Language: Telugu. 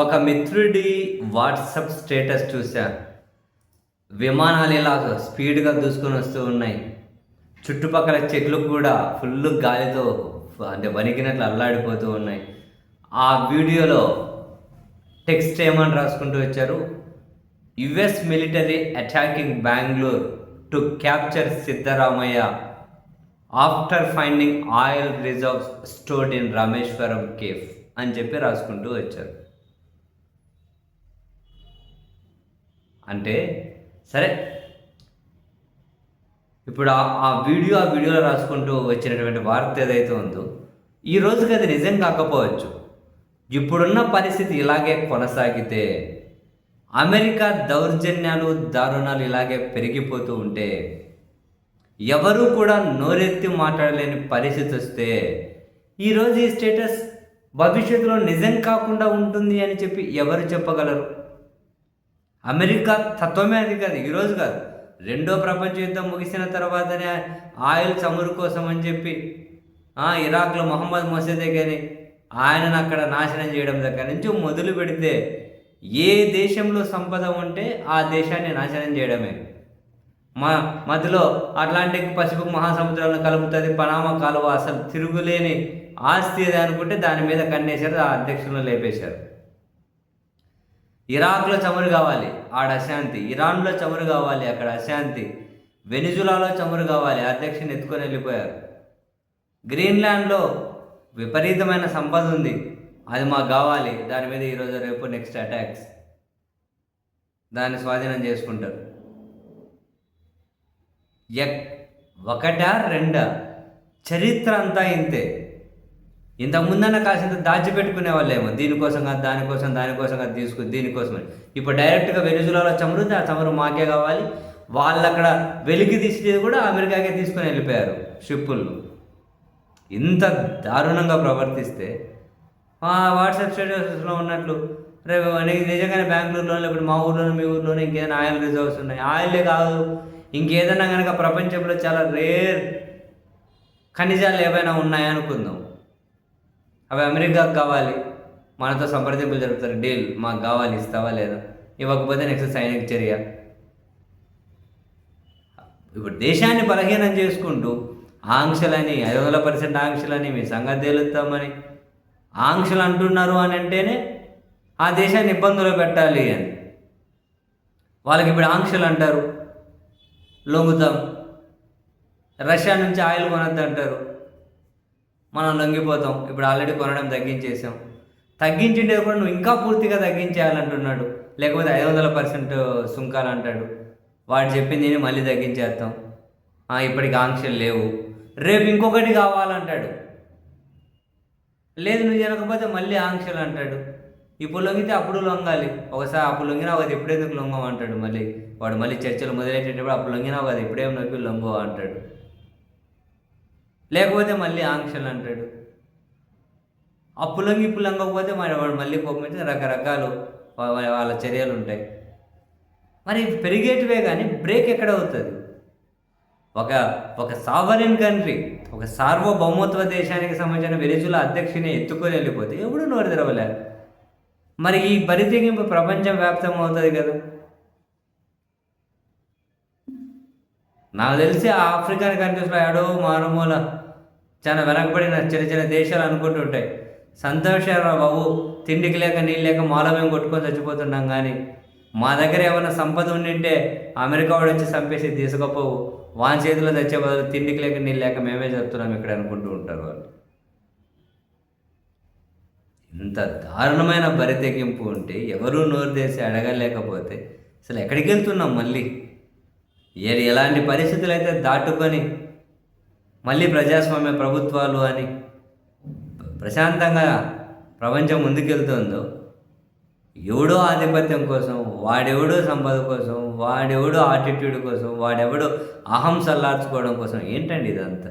ఒక మిత్రుడి వాట్సప్ స్టేటస్ చూసా విమానాలు ఇలా స్పీడ్గా దూసుకొని వస్తూ ఉన్నాయి. చుట్టుపక్కల చెట్లు కూడా ఫుల్ గాలితో అంటే వణికినట్లు అల్లాడిపోతూ ఉన్నాయి. ఆ వీడియోలో టెక్స్ట్ ఏమని రాసుకుంటూ వచ్చారు? US military attacking Bengaluru to capture Siddaramaiah after finding oil reserves stored in Rameshwaram cafe అని చెప్పి రాసుకుంటూ వచ్చారు. అంటే సరే. ఇప్పుడు ఆ- వీడియో ఆ వీడియోలో రాసుకుంటూ వచ్చినటువంటి వార్త ఏదైతే ఉందో ఈ రోజుకి అది నిజం కాకపోవచ్చు. ఇప్పుడున్న పరిస్థితి ఇలాగే కొనసాగితే అమెరికా దౌర్జన్యాలు దారుణాలు ఇలాగే పెరిగిపోతూ ఉంటే ఎవరు కూడా నోరెత్తి మాట్లాడలేని పరిస్థితి వస్తే ఈరోజు ఈ స్టేటస్ భవిష్యత్తులో నిజం కాకుండా ఉంటుంది అని చెప్పి ఎవరు చెప్పగలరు? అమెరికా తత్వమే అది కాదు ఈరోజు కాదు. రెండో ప్రపంచ యుద్ధం ముగిసిన తర్వాతనే ఆయిల్ చమురు కోసం అని చెప్పి ఇరాక్లో మొహమ్మద్ మసీదే కానీ ఆయనను అక్కడ నాశనం చేయడం దగ్గర నుంచి మొదలు పెడితే ఏ దేశంలో సంపద ఉంటే ఆ దేశాన్ని నాశనం చేయడమే. మా మధ్యలో అట్లాంటిక్ పసిఫిక్ మహాసముద్రాలను కలుపుతుంది పనామా కాలువ అసలు తిరుగులేని ఆస్తి అది అనుకుంటే దాని మీద కన్నేశారు ఆ అధ్యక్షులను లేపేశారు. ఇరాక్లో చమురు కావాలి ఆడ అశాంతి. ఇరాన్లో చమురు కావాలి అక్కడ అశాంతి. వెనిజులాలో చమురు కావాలి అధ్యక్షుని ఎత్తుకొని వెళ్ళిపోయారు. గ్రీన్లాండ్లో విపరీతమైన సంపద ఉంది. అది మాకు కావాలి. దాని మీద ఈరోజు రేపు నెక్స్ట్ అటాక్స్. దాన్ని స్వాధీనం చేసుకుంటారు. ఎక్ ఒకటా రెండా? చరిత్ర అంతా ఇంతే. ఇంతకు ముందన్న కాసింత దాచిపెట్టుకునే వాళ్ళేమో. దీనికోసం కాదు దానికోసం దానికోసం కాదు తీసుకు దీనికోసం ఇప్పుడు డైరెక్ట్గా వెనుజులాలో చమురు ఉంది, ఆ చమురు మాకే కావాలి. వాళ్ళు అక్కడ వెలికి తీసేది కూడా అమెరికాకే తీసుకొని వెళ్ళిపోయారు షిప్పుల్లో ఇంత దారుణంగా ప్రవర్తిస్తే వాట్సాప్ స్టేటస్లో ఉన్నట్లు రేపు నీకు నిజంగానే బెంగళూరులో లేకపోతే మా ఊర్లోనే మీ ఊర్లోనే ఇంకేదైనా ఆయిల్ రిజర్వ్స్ ఉన్నాయి. ఆయిలే కాదు ఇంకేదైనా కనుక ప్రపంచంలో చాలా రేర్ ఖనిజాలు ఏవైనా ఉన్నాయనుకుందాం. అవి అమెరికాకు కావాలి. మనతో సంప్రదింపులు జరుపుతారు. డీల్. మాకు కావాలి. ఇస్తావా లేదా? ఇవ్వకపోతే నెక్స్ట్ సైనిక చర్య. ఇప్పుడు దేశాన్ని బలహీనం చేసుకుంటూ ఆంక్షలని ఐదు వందల పర్సెంట్ ఆంక్షలని మీ సంగతి తేలుస్తామని ఆంక్షలు అంటున్నారు అని అంటేనే ఆ దేశాన్ని ఇబ్బందులు పెట్టాలి అని. వాళ్ళకి ఇప్పుడు ఆంక్షలు అంటారు. లొంగుతాం. రష్యా నుంచి ఆయిల్ కొనద్దు అంటారు మనం లొంగిపోతాం. ఇప్పుడు ఆల్రెడీ కొనడం తగ్గించేసాం తగ్గించింటే కూడా నువ్వు ఇంకా పూర్తిగా తగ్గించేయాలంటున్నాడు. లేకపోతే ఐదు వందల పర్సెంట్ సుంకాలు అంటాడు. వాడు చెప్పింది మళ్ళీ తగ్గించేస్తాం. ఇప్పటికి ఆంక్షలు లేవు. రేపు ఇంకొకటి కావాలంటాడు. లేదు నువ్వు తినకపోతే మళ్ళీ ఆంక్షలు అంటాడు. ఇప్పుడు లొంగితే అప్పుడు లొంగాలి. ఒకసారి అప్పుడు లొంగినావు కదా ఇప్పుడు లొంగం అంటాడు మళ్ళీ. వాడు మళ్ళీ చర్చలు మొదలెట్టేటప్పుడు అప్పుడు లొంగినావు కదా ఇప్పుడేం నొప్పి లొంగో అంటాడు. లేకపోతే మళ్ళీ ఆంక్షలు అంటాడు. ఆ పులంగి పులంగకపోతే మరి వాడు మళ్ళీ కోపం రకరకాలు వాళ్ళ చర్యలు ఉంటాయి. మరి పెరిగేటివే కానీ బ్రేక్ ఎక్కడ అవుతుంది? ఒక ఒక సావరిన్ కంట్రీ ఒక సార్వభౌమత్వ దేశానికి సంబంధించిన వెనిజులా అధ్యక్షుని ఎత్తుకొని వెళ్ళిపోతే ఎవడు నోరు తెరవలే. మరి ఈ బరితెగింపు ప్రపంచం వ్యాప్తం అవుతుంది కదా. నాకు తెలిసి ఆఫ్రికన్ కంట్రీస్లో ఏడో మారుమూల చాలా వెనకబడిన చిన్న చిన్న దేశాలు అనుకుంటుంటాయి సంతోషారా బాబు? తిండికి లేక నీళ్ళు లేక మాలమేం కొట్టుకొని చచ్చిపోతున్నాం కానీ మా దగ్గర ఏమైనా సంపద ఉండింటే అమెరికా వాడు వచ్చి చంపేసి తీసుకపోవు. వాని చేతిలో తెచ్చే బదులు తిండికి లేక నీళ్ళు లేక మేమే చెప్తున్నాం ఇక్కడ అనుకుంటూ ఉంటారు వాళ్ళు. ఇంత దారుణమైన బరితెగింపు ఉంటే ఎవరూ నోరు తెసి అడగలేకపోతే అసలు ఎక్కడికి వెళ్తున్నాం మళ్ళీ? ఎలాంటి పరిస్థితులు అయితే దాటుకొని మళ్ళీ ప్రజాస్వామ్య ప్రభుత్వాలు అని ప్రశాంతంగా ప్రపంచం ముందుకెళ్తుందో ఎవడో ఆధిపత్యం కోసం వాడెవడో సంపద కోసం వాడెవడో ఆటిట్యూడ్ కోసం వాడెవడో అహం సల్లార్చుకోవడం కోసం ఏంటండి ఇదంతా?